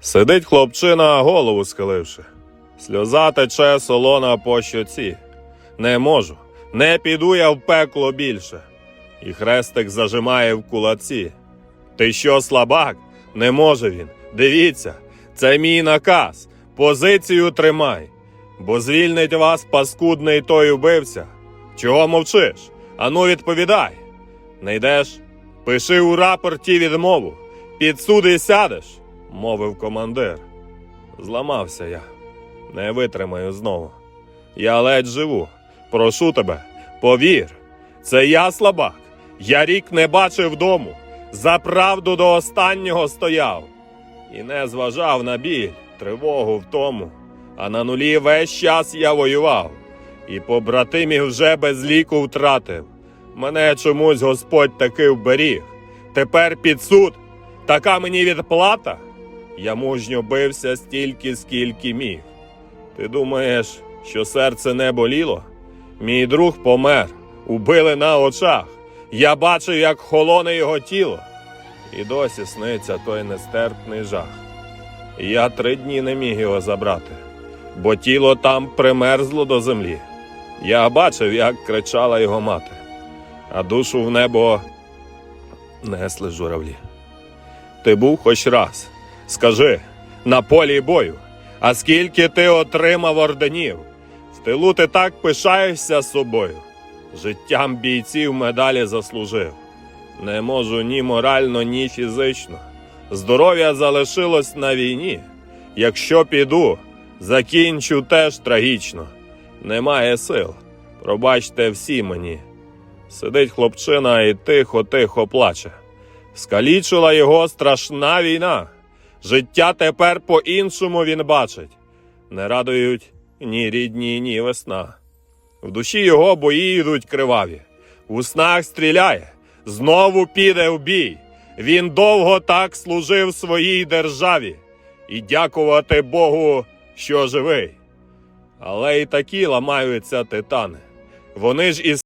Сидить хлопчина, голову схиливши. Сльоза тече солона по щоці. Не можу, не піду я в пекло більше. І хрестик зажимає в кулаці. Ти що, слабак? Не може він. Дивіться, це мій наказ. Позицію тримай. Бо звільнить вас паскудний той убивця. Чого мовчиш? Ану відповідай. Не йдеш? Пиши у рапорті відмову. Під суди сядеш, мовив командир. Зламався я. Не витримаю знову. Я ледь живу. Прошу тебе, повір. Це я слабак. Я рік не бачив дому. За правду до останнього стояв. І не зважав на біль, тривогу в тому. А на нулі весь час я воював. І побратимів вже без ліку втратив. Мене чомусь Господь таки вберіг. Тепер під суд. Така мені відплата. Я мужньо бився стільки, скільки міг. Ти думаєш, що серце не боліло? Мій друг помер, убили на очах. Я бачив, як холоне його тіло. І досі сниться той нестерпний жах. Я три дні не міг його забрати, бо тіло там примерзло до землі. Я бачив, як кричала його мати, а душу в небо несли журавлі. Ти був хоч раз. Скажи, на полі бою, а скільки ти отримав орденів? В тилу ти так пишаєшся собою. Життям бійців медалі заслужив. Не можу ні морально, ні фізично. Здоров'я залишилось на війні. Якщо піду, закінчу теж трагічно. Немає сил. Пробачте всі мені. Сидить хлопчина і тихо-тихо плаче. Скалічила його страшна війна. Життя тепер по-іншому він бачить. Не радують ні рідні, ні весна. В душі його бої йдуть криваві. У снах стріляє, знову піде в бій. Він довго так служив своїй державі. І дякувати Богу, що живий. Але й такі ламаються титани. Вони ж із